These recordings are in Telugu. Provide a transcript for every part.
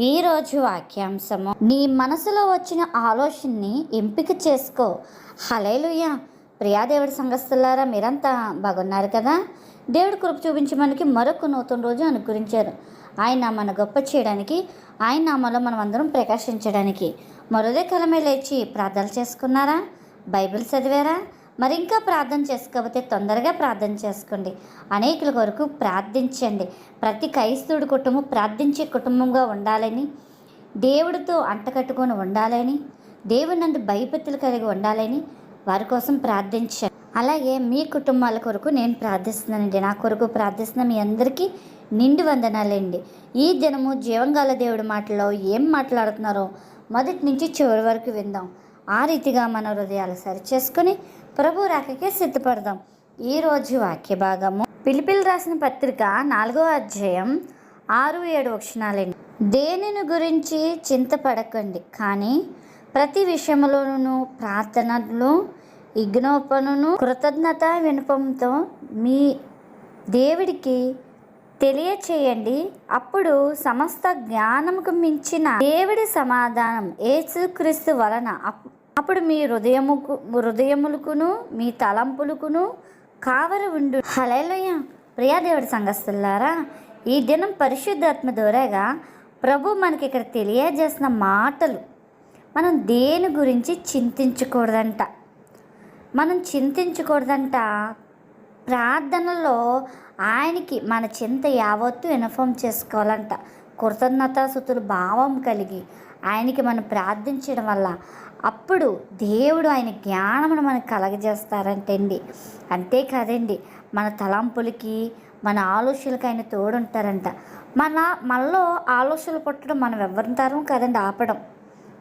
ఈరోజు వాక్యాంశము. నీ మనసులో వచ్చిన ఆలోచనని ఎంపిక చేసుకో. హలేలుయ్య ప్రియాదేవుడి సంఘస్థులారా మీరంతా బాగున్నారు కదా? దేవుడి కృప చూపించి మనకి మరొక నూతన రోజు అనుకరించారు ఆయన మన గొప్ప చేయడానికి ఆయన నామలో మనం అందరం ప్రకాశించడానికి. మరోదే కలమే లేచి ప్రార్థనలు చేసుకున్నారా? బైబిల్ చదివారా? మరి ఇంకా ప్రార్థన చేసుకోకపోతే తొందరగా ప్రార్థన చేసుకోండి. అనేకుల కొరకు ప్రార్థించండి. ప్రతి క్రైస్తవుడి కుటుంబం ప్రార్థించే కుటుంబంగా ఉండాలని దేవుడితో అంటకట్టుకొని ఉండాలని దేవుని నందు భయపత్తులు కలిగి ఉండాలని వారి కోసం ప్రార్థించండి. అలాగే మీ కుటుంబాల కొరకు నేను ప్రార్థిస్తున్నానండి. నా కొరకు ప్రార్థిస్తున్న మీ అందరికీ నిండి వందనాలండి. ఈ దినము జీవంగాల దేవుడి మాటలో ఏం మాట్లాడుతున్నారో మొదటి నుంచి చివరి వరకు విందాం. ఆ రీతిగా మన హృదయాలు సరిచేసుకొని ప్రభు రాకకే సిద్ధపడదాం. ఈరోజు వాక్య భాగము. పిలిపిలు రాసిన పత్రిక నాలుగో అధ్యాయం ఆరు ఏడు అక్షరాలండి దేనిని గురించి చింతపడకండి. కానీ ప్రతి విషయంలోనూ ప్రార్థనలు విజ్ఞాపనను కృతజ్ఞత వినపంతో మీ దేవుడికి తెలియచేయండి. అప్పుడు సమస్త జ్ఞానముకు మించిన దేవుడి సమాధానం ఏసుక్రీస్తు వలన అప్- అప్పుడు మీ హృదయముకు హృదయములకును మీ తలంపులకును కావరి ఉండు. హలేలోయ ప్రియాదేవుడి సంఘస్థులారా ఈ దినం పరిశుద్ధాత్మ ద్వారాగా ప్రభు మనకి ఇక్కడ తెలియజేసిన మాటలు మనం దేని గురించి చింతించకూడదంట? మనం చింతించకూడదంట ప్రార్థనలో ఆయనకి మన చింత యావత్తు ఇన్ఫామ్ చేసుకోవాలంట. కృతజ్ఞతాసుతులు భావం కలిగి ఆయనకి మనం ప్రార్థించడం వల్ల అప్పుడు దేవుడు ఆయన జ్ఞానమును మనకు కలగజేస్తారంటండి. అంతేకాదండి మన తలంపులకి మన ఆలోచనలకు ఆయన తోడుంటారంట. మన మనలో ఆలోచనలు పుట్టడం మనం ఎవరింటారం కదండి ఆపడం.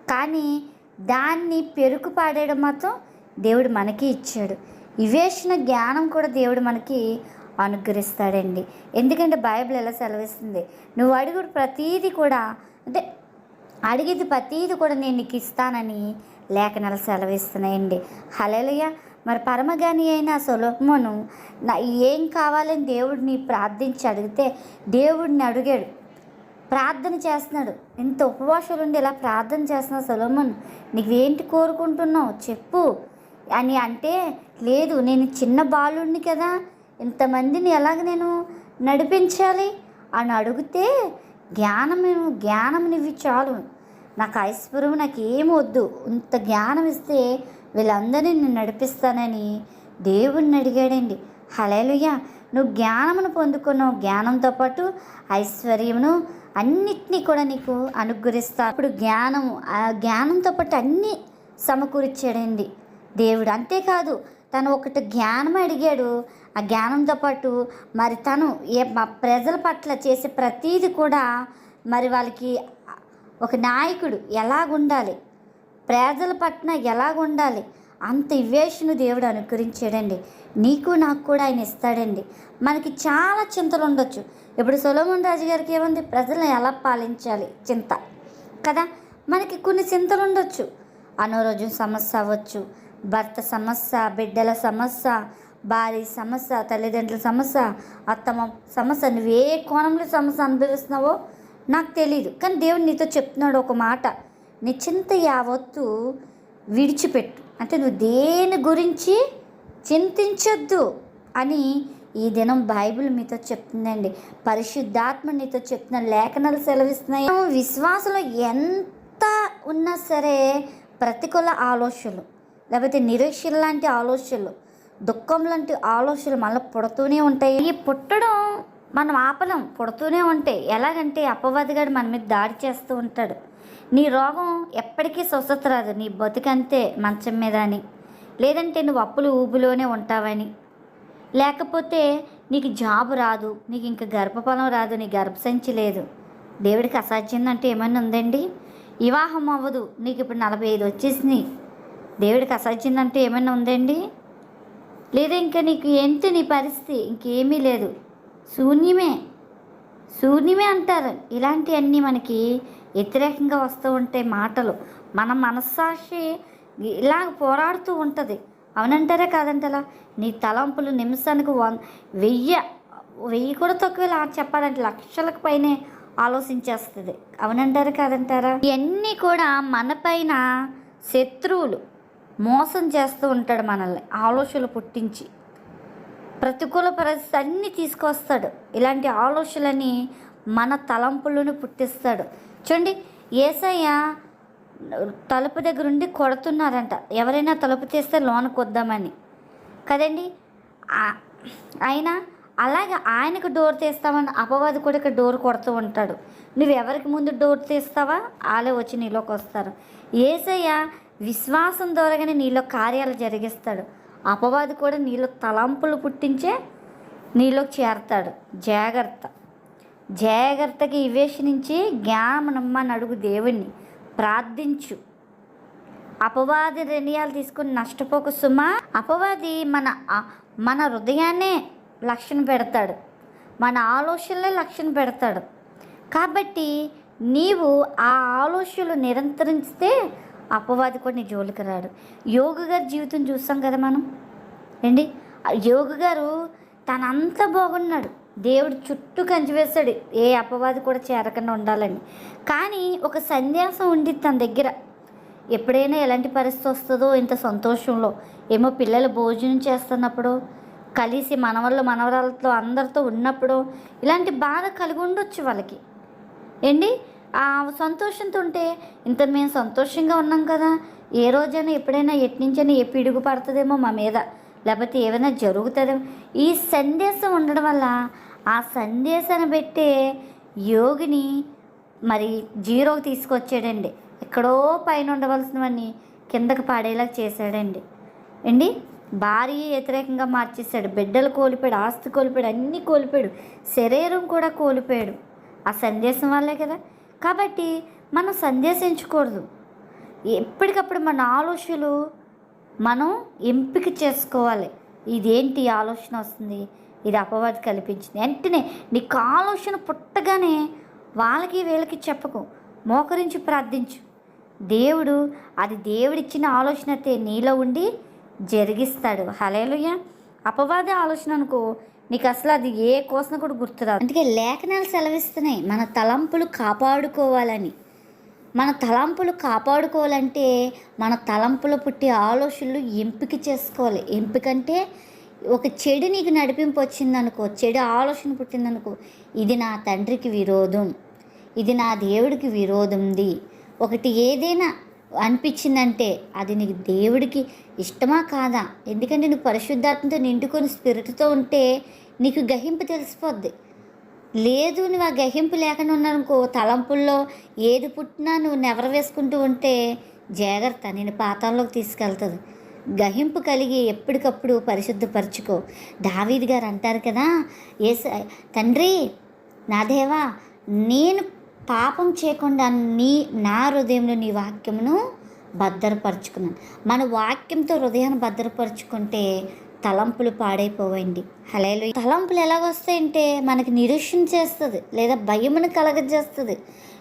కానీ దాన్ని పెరుగు పాడేయడం మాత్రం దేవుడు మనకి ఇచ్చాడు. ఇవేసిన జ్ఞానం కూడా దేవుడు మనకి అనుగ్రహిస్తాడండి. ఎందుకంటే బైబిల్ ఎలా సెలవిస్తుంది? నువ్వు అడుగుడు ప్రతీది కూడా అంటే అడిగేది ప్రతీది కూడా నేను నీకు ఇస్తానని లేఖనాలు సెలవిస్తున్నాయండి. హలేలుయ మరి పరమగాని అయిన సులభమును నా ఏం కావాలని దేవుడిని ప్రార్థించి అడిగితే దేవుడిని అడిగాడు. ప్రార్థన చేస్తున్నాడు. ఇంత ఉపవాసాలు ఉండి ఇలా ప్రార్థన చేస్తున్న సొలోమన్ నీవేంటి కోరుకుంటున్నావు? చెప్పు. అని అంటే లేదు నేను చిన్న బాలుడిని కదా ఇంతమందిని ఎలాగ నేను నడిపించాలి? అని అడిగితే జ్ఞానం జ్ఞానం ఇవి చాలు నాకు ఐశ్వర్యం నాకు ఏమొద్దు వద్దు. ఇంత జ్ఞానం ఇస్తే వీళ్ళందరినీ నేను నడిపిస్తానని దేవుణ్ణి అడిగాడండి. హలేలుయ్య నువ్వు జ్ఞానమును పొందుకున్నావు. జ్ఞానంతో పాటు ఐశ్వర్యమును అన్నిటినీ కూడా నీకు అనుగ్రహిస్తా ఇప్పుడు జ్ఞానము ఆ జ్ఞానంతో పాటు అన్నీ సమకూర్చాడండి. దేవుడు అంతేకాదు తను ఒకటి జ్ఞానం అడిగాడు. ఆ జ్ఞానంతో పాటు మరి తను ఏ మా ప్రజల పట్ల చేసే ప్రతీది కూడా మరి వాళ్ళకి ఒక నాయకుడు ఎలాగుండాలి? ప్రజల పట్ల ఎలాగుండాలి? అంత ఇవేషను దేవుడు అనుకరించాడండి. నీకు నాకు కూడా ఆయన ఇస్తాడండి. మనకి చాలా చింతలు ఉండొచ్చు. ఇప్పుడు సొలోమన్ రాజు గారికి ఏముంది? ప్రజలను ఎలా పాలించాలి? చింత. కదా? మనకి కొన్ని చింతలు ఉండొచ్చు. అనారోగ్యం సమస్య అవ్వచ్చు. భర్త సమస్య బిడ్డల సమస్య భార్య సమస్య తల్లిదండ్రుల సమస్య అత్తమ సమస్య నువ్వు ఏ కోణంలో సమస్య అనుభవిస్తున్నావో నాకు తెలియదు కానీ దేవుడు నీతో చెప్తున్నాడు ఒక మాట. నీ చింత యావత్తు విడిచిపెట్టు. అంటే నువ్వు దేని గురించి చింతించొద్దు అని ఈ దినం బైబిల్ మీతో చెప్తుందండి. పరిశుద్ధాత్మ నీతో చెప్తున్న లేఖనాలు సెలవిస్తున్నాయి. విశ్వాసంలో ఎంత ఉన్నా సరే ప్రతికూల ఆలోచనలు లేకపోతే నిరీక్షణ లాంటి ఆలోచనలు దుఃఖం లాంటి ఆలోచనలు మళ్ళీ పుడుతూనే ఉంటాయి. ఈ పుట్టడం మనం ఆపలం పుడుతూనే ఉంటే. ఎలాగంటే అపవాదిగాడు మన మీద దాడి చేస్తూ ఉంటాడు. నీ రోగం ఎప్పటికీ స్వస్థత రాదు. నీ బతుకంతే మంచం మీద అని. లేదంటే నువ్వు అప్పులు ఊబులోనే ఉంటావని. లేకపోతే నీకు జాబ్ రాదు నీకు ఇంకా గర్భఫలం రాదు నీ గర్భసంచి లేదు. దేవుడికి అసాధ్యం అంటే ఏమైనా ఉందండి? వివాహం అవ్వదు. నీకు ఇప్పుడు నలభై ఐదు వచ్చేసినాయి దేవుడికి అసాధ్యందంటూ ఏమైనా ఉందండి? లేదా ఇంకా నీకు ఏంటి నీ పరిస్థితి? ఇంకేమీ లేదు. శూన్యమే. శూన్యమే అంటారు. ఇలాంటివన్నీ మనకి వ్యతిరేకంగా వస్తూ ఉంటాయి మాటలు. మన మనస్సాక్షి ఇలా పోరాడుతూ ఉంటుంది. అవునంటారా కాదంటలా నీ తలంపులు నిమిషానికి వన్ వెయ్యి వెయ్యి కూడా తక్కువ చెప్పాలంటే లక్షలకు పైనే ఆలోచించేస్తుంది. అవునంటారా కాదంటారా? ఇవన్నీ కూడా మనపైన శత్రువులు మోసం చేస్తూ ఉంటాడు మనల్ని. ఆలోచనలు పుట్టించి. ప్రతికూల పరిస్థితి అన్నీ తీసుకొస్తాడు. ఇలాంటి ఆలోచనలని మన తలంపులను పుట్టిస్తాడు. చూడండి ఏసయ్య తలుపు దగ్గర ఉండి కొడుతున్నారంట. ఎవరైనా తలుపు తీస్తే లోనకు వద్దామని. కదండి అయినా ఆయన అలాగే ఆయనకు డోర్ తీస్తామని అపవాది కూడా ఇక్కడ డోర్ కొడుతూ ఉంటాడు. నువ్వు ఎవరికి ముందు డోర్ తీస్తావా? వాళ్ళే వచ్చి నీలోకి వస్తారు. ఏసయ్య విశ్వాసం ద్వారాగానే నీలో కార్యాలు జరిగిస్తాడు. అపవాది కూడా నీలో తలంపులు పుట్టించే నీలోకి చేరతాడు. జాగ్రత్త. జాగ్రత్తగా ఇవేష జ్ఞానం నమ్మని అడుగు దేవుణ్ణి. ప్రార్థించు. అపవాది నిర్ణయాలు తీసుకుని నష్టపోక సుమా. అపవాది మన మన హృదయాన్నే లక్ష్యం పెడతాడు. మన ఆలోచనలే లక్ష్యం పెడతాడు. కాబట్టి నీవు ఆ ఆలోచనలు నిరంతరించితే అపవాది కూడా నీ జోలికి రాడు. యోగ గారి జీవితం చూస్తాం కదా మనం? ఏంటి? యోగ గారు తనంతా బాగున్నాడు. దేవుడు చుట్టూ కంచి వేస్తాడు. ఏ అపవాది కూడా చేరకుండా ఉండాలని. కానీ ఒక సన్యాసం ఉండి తన దగ్గర ఎప్పుడైనా ఎలాంటి పరిస్థితి వస్తుందో ఇంత సంతోషంలో ఏమో పిల్లలు భోజనం చేస్తున్నప్పుడు కలిసి మనవళ్ళు మనవరాలతో అందరితో ఉన్నప్పుడు ఇలాంటి బాధ కలిగి ఉండొచ్చు వాళ్ళకి. ఏంటి? ఆ సంతోషంతో ఉంటే ఇంత మేము సంతోషంగా ఉన్నాం కదా. ఏ రోజైనా ఎప్పుడైనా ఎట్నించైనా ఏ పిడుగు పడుతుందేమో మా మీద. లేకపోతే ఏమైనా జరుగుతుందేమో. ఈ సందేశం ఉండడం వల్ల ఆ సందేశాన్ని పెట్టే యోగిని మరి జీరోకి తీసుకొచ్చాడండి. ఎక్కడో పైన ఉండవలసినవన్నీ కిందకి పాడేలా చేశాడండి. అండి భార్య వ్యతిరేకంగా మార్చేశాడు. బిడ్డలు కోల్పోయాడు ఆస్తి కోల్పోయాడు అన్నీ కోల్పోయాడు. శరీరం కూడా కోల్పోయాడు. ఆ సందేశం వల్లే కదా. కాబట్టి మనం సందేశించకూడదు. ఎప్పటికప్పుడు మన ఆలోచనలు మనం ఎంపిక చేసుకోవాలి. ఇదేంటి ఆలోచన వస్తుంది? ఇది అపవాది కల్పించింది. వెంటనే నీకు ఆలోచన పుట్టగానే వాళ్ళకి వీళ్ళకి చెప్పకు. మోకరించి ప్రార్థించు. దేవుడు అది దేవుడిచ్చిన ఆలోచన అయితే నీలో ఉండి జరిగిస్తాడు. హలేలుయ అపవాద ఆలోచన అనుకో నీకు అసలు అది ఏ కోసం కూడా గుర్తురాదు. అందుకే లేఖనాలు సెలవిస్తున్నాయి. మన తలంపులు కాపాడుకోవాలని. మన తలంపులు కాపాడుకోవాలంటే మన తలంపులు పుట్టే ఆలోచనలు ఎంపిక చేసుకోవాలి. ఎంపిక అంటే ఒక చెడు నీకు నడిపింపు వచ్చిందనుకో చెడు ఆలోచన పుట్టిందనుకో ఇది నా తండ్రికి విరోధం. ఇది నా దేవుడికి విరోధంది. ఒకటి ఏదైనా అనిపించిందంటే అది నీకు దేవుడికి ఇష్టమా కాదా? ఎందుకంటే నువ్వు పరిశుద్ధాత్మతో నిండుకొని స్పిరిట్తో ఉంటే నీకు గహింపు తెలిసిపోద్ది. లేదు నువ్వు ఆ గహింపు లేకుండా ఉన్నానుకో తలంపుల్లో ఏది పుట్టినా నువ్వు నెవర వేసుకుంటూ ఉంటే జాగ్రత్త నేను పాతంలోకి తీసుకెళ్తుంది. గహింపు కలిగి ఎప్పటికప్పుడు పరిశుద్ధపరచుకో. దావీద్ గారు అంటారు కదా ఏ తండ్రి నా దేవా నేను పాపం చేయకుండా నీ నా హృదయంలో నీ వాక్యమును భద్రపరుచుకున్నాను. మన వాక్యంతో హృదయాన్ని భద్రపరుచుకుంటే తలంపులు పాడైపోవండి. హలేలు తలంపులు ఎలాగొస్తాయంటే మనకి నిరీక్షణ చేస్తుంది లేదా భయమును కలగజేస్తుంది.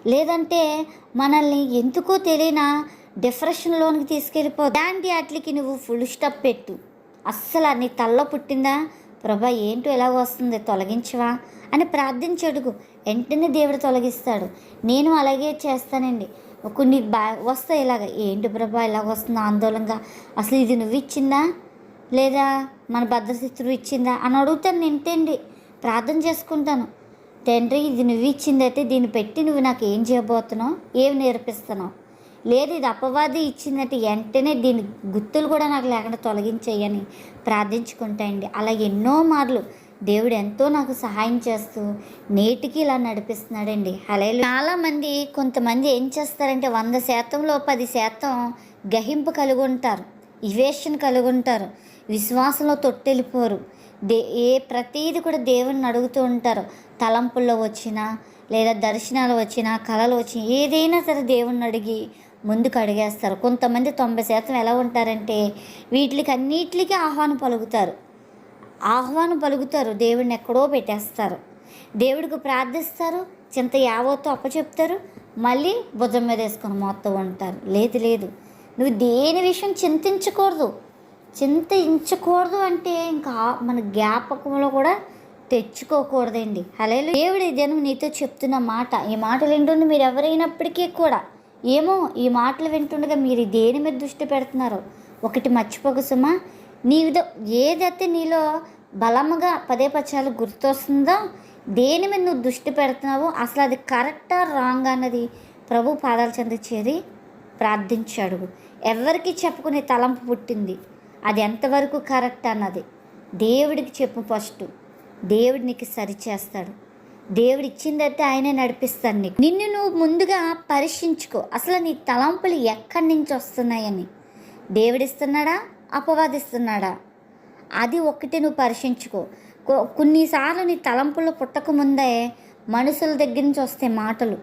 లేదంటే మనల్ని ఎందుకో తెలియనా డిప్రెషన్లోనికి తీసుకెళ్ళిపో దాంటి వాటికి నువ్వు ఫుల్ స్టాప్ పెట్టు. అస్సలు నీ తల్లో పుట్టిందా? ప్రభా ఏంటో ఎలా వస్తుంది? తొలగించవా? అని ప్రార్థించి అడుగు. వెంటనే దేవుడు తొలగిస్తాడు. నేను అలాగే చేస్తానండి. కొన్ని బా వస్తాయి ఇలాగ. ఏంటి ప్రభా ఇలాగ వస్తుంది ఆందోళనగా? అసలు ఇది నువ్వు ఇచ్చిందా? లేదా మన భద్రశిస్తుడు ఇచ్చిందా అని అడుగుతాను నింటండి ప్రార్థన చేసుకుంటాను. తండ్రి ఇది నువ్వు ఇచ్చిందైతే దీన్ని పెట్టి నువ్వు నాకు ఏం చేయబోతున్నావు? ఏం నేర్పిస్తున్నావు? లేదు ఇది అపవాది ఇచ్చిందంటే వెంటనే దీని గుర్తులు కూడా నాకు లేకుండా తొలగించేయని ప్రార్థించుకుంటాయండి అలా ఎన్నో మార్లు దేవుడు ఎంతో నాకు సహాయం చేస్తూ నేటికి ఇలా నడిపిస్తున్నాడండి. అలా చాలామంది కొంతమంది ఏం చేస్తారంటే వంద శాతంలో పది శాతం గహింపు కలిగి ఉంటారు ఇవేషన్ కలిగి ఉంటారు విశ్వాసంలో తొట్టెళ్ళిపోరు దే ఏ ప్రతీది కూడా దేవుణ్ణి అడుగుతూ ఉంటారు. తలంపుల్లో వచ్చినా లేదా దర్శనాలు వచ్చినా కళలు వచ్చినా ఏదైనా సరే దేవుణ్ణి అడిగి ముందుకు అడిగేస్తారు. కొంతమంది తొంభై శాతం ఎలా ఉంటారంటే వీటికి అన్నిటికీ ఆహ్వానం పలుకుతారు. ఆహ్వానం పలుకుతారు. దేవుడిని ఎక్కడో పెట్టేస్తారు. దేవుడికి ప్రార్థిస్తారు. చింత యావత్తు అప్పచెప్తారు. మళ్ళీ భుజం మీద వేసుకొని మొత్తం ఉంటారు. లేదు లేదు. నువ్వు దేని విషయం చింతించకూడదు. చింతించకూడదు అంటే ఇంకా మన జ్ఞాపకంలో కూడా తెచ్చుకోకూడదండి. అలాగే దేవుడి జనం నీతో చెప్తున్న మాట. ఈ మాటలు వింటుండే మీరు ఎవరైనప్పటికీ కూడా. ఏమో ఈ మాటలు వింటుండగా మీరు దేని మీద దృష్టి పెడుతున్నారో. ఒకటి మర్చిపోక సుమా. నీవిదో ఏదైతే నీలో బలముగా పదే పచ్చాలు గుర్తొస్తుందో దేని మీద నువ్వు దృష్టి పెడుతున్నావో అసలు అది కరెక్టా రాంగ్ అన్నది ప్రభు పాదాలు చెంద చేరి ప్రార్థించాడు. ఎవరికి చెప్పుకునే తలంపు పుట్టింది. అది ఎంతవరకు కరెక్ట్ అన్నది దేవుడికి చెప్పు ఫస్ట్. దేవుడు నీకు సరిచేస్తాడు. దేవుడు ఇచ్చిందైతే ఆయనే నడిపిస్తాడు నీకు. నిన్ను నువ్వు ముందుగా పరీక్షించుకో. అసలు నీ తలంపులు ఎక్కడి నుంచి వస్తున్నాయని. దేవుడిస్తున్నాడా? అపవాదిస్తున్నాడా? అది ఒక్కటి నువ్వు పరీక్షించుకో. కొన్నిసార్లు నీ తలంపులు పుట్టక ముందే మనుషుల దగ్గర నుంచి వస్తే మాటలు.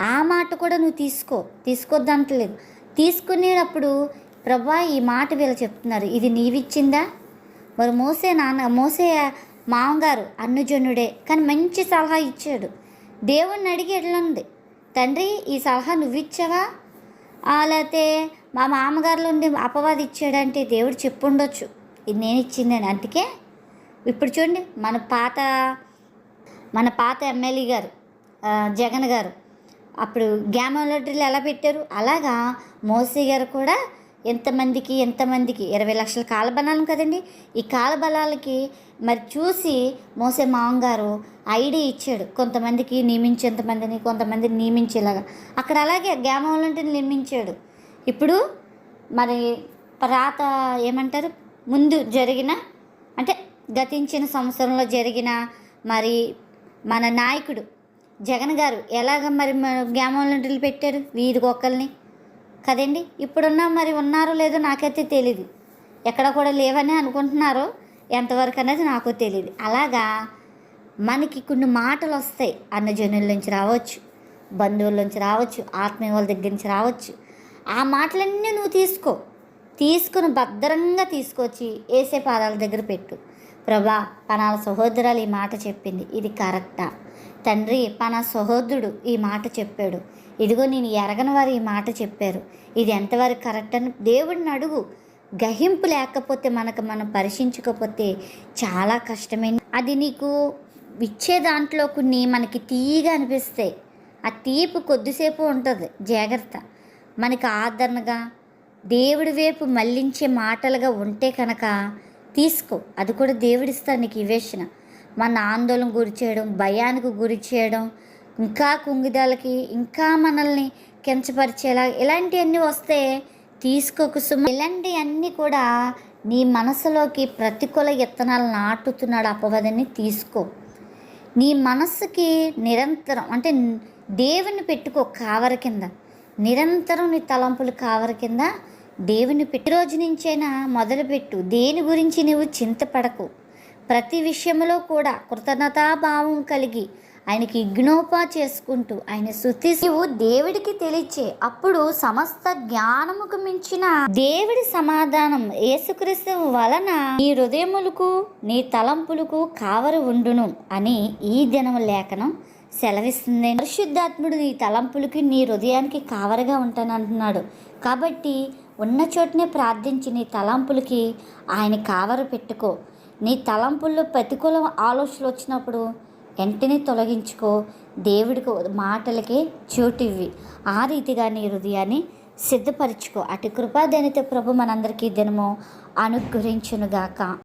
ఆ మాట కూడా నువ్వు తీసుకో. తీసుకోద్దంటలేదు తీసుకునేటప్పుడు ప్రభా ఈ మాట వీళ్ళు చెప్తున్నారు. ఇది నీవిచ్చిందా? మరి మోసే నాన్న మోసే మామగారు అన్నజనుడే కానీ మంచి సలహా ఇచ్చాడు. దేవుణ్ణి అడిగి ఎట్లుంది తండ్రి ఈ సలహా నువ్విచ్చావా? లేకపోతే మా మామగారులో ఉండి అపవాది ఇచ్చాడంటే దేవుడు చెప్పుండొచ్చు. ఇది నేను ఇచ్చిందని అందుకే ఇప్పుడు చూడండి మన పాత మన పాత ఎమ్మెల్యే గారు జగన్ గారు. అప్పుడు గ్యామోలటరీలు ఎలా పెట్టారు? అలాగా మోసీ గారు కూడా ఎంతమందికి ఎంతమందికి? ఇరవై లక్షల కాలబలాలు కదండి. ఈ కాలబలాలకి మరి చూసి మోసే మామగారు ఐడి ఇచ్చాడు. కొంతమందికి నియమించేంతమందిని కొంతమందిని నియమించేలాగా. అక్కడ అలాగే గ్యామోలంటీని నియమించాడు. ఇప్పుడు మరి రాత ఏమంటారు? ముందు జరిగిన అంటే గతించిన సంవత్సరంలో జరిగిన మరి మన నాయకుడు జగన్ గారు ఎలాగ మరి గ్యామోలంటీలు పెట్టారు వీధి ఒక్కరిని కదండి ఇప్పుడున్న మరి ఉన్నారో లేదో నాకైతే తెలీదు. ఎక్కడ కూడా లేవని అనుకుంటున్నారో ఎంతవరకు అనేది నాకు తెలియదు అలాగా మనకి కొన్ని మాటలు వస్తాయి అన్నజనుల నుంచి రావచ్చు బంధువుల నుంచి రావచ్చు ఆత్మీయ వాళ్ళ దగ్గర నుంచి రావచ్చు. ఆ మాటలన్నీ నువ్వు తీసుకో. తీసుకుని భద్రంగా తీసుకొచ్చి ఏసే పాదాల దగ్గర పెట్టు. ప్రభా పనాల సహోదరాలు ఈ మాట చెప్పింది. ఇది కరెక్టా? తండ్రి పనా సహోదరుడు ఈ మాట చెప్పాడు. ఇదిగో నేను ఎరగని వారు ఈ మాట చెప్పారు. ఇది ఎంతవరకు కరెక్ట్ అని దేవుడిని అడుగు. గహింపు లేకపోతే మనకు మనం పరిశీలించకపోతే చాలా కష్టమైన అది నీకు ఇచ్చే దాంట్లో కొన్ని మనకి తీయగా అనిపిస్తాయి. ఆ తీపి కొద్దిసేపు ఉంటుంది. జాగ్రత్త. మనకి ఆదరణగా దేవుడి వైపు మళ్ళించే మాటలుగా ఉంటే కనుక తీసుకో. అది కూడా దేవుడిస్తాడు నీకు ఇవేషన్ మన ఆందోళన గురి చేయడం భయానికి గురి చేయడం ఇంకా కుంగిదాలకి ఇంకా మనల్ని కించపరిచేలా ఇలాంటివన్నీ వస్తే తీసుకోకు సుమ. ఇలాంటివన్నీ కూడా నీ మనసులోకి ప్రతికూల విత్తనాలు నాటుతున్నాడు అపవాదని తీసుకో. నీ మనస్సుకి నిరంతరం అంటే దేవుని పెట్టుకో కావర కింద. నిరంతరం నీ తలంపులు కావర కింద దేవుని పెట్టి రోజు నుంచైనా మొదలుపెట్టు. దేని గురించి నువ్వు చింతపడకు. ప్రతి విషయంలో కూడా కృతజ్ఞతాభావం కలిగి ఆయనకి ఇగ్నోపా చేసుకుంటూ ఆయన శృతి నువ్వు దేవుడికి తెలిచే అప్పుడు సమస్త జ్ఞానముకు మించిన దేవుడి సమాధానం యేసుక్రీస్తు వలన నీ హృదయములకు నీ తలంపులకు కావరు ఉండును అని ఈ దినం లేఖనం సెలవిస్తుంది. పరిశుద్ధాత్ముడు నీ తలంపులకి నీ హృదయానికి కావరగా ఉంటానంటున్నాడు. కాబట్టి ఉన్న చోటనే ప్రార్థించి నీ తలంపులకి ఆయన కావర పెట్టుకో. నీ తలంపుల్లో ప్రతికూల ఆలోచనలు వచ్చినప్పుడు వెంటనే తొలగించుకో. దేవుడికి మాటలకే చోటివ్వి. ఆ రీతిగా నీ హృదయాన్ని సిద్ధపరచుకో. అటు కృపాదనిత ప్రభు మనందరికీ దినము. అనుగ్రహించునుగాక.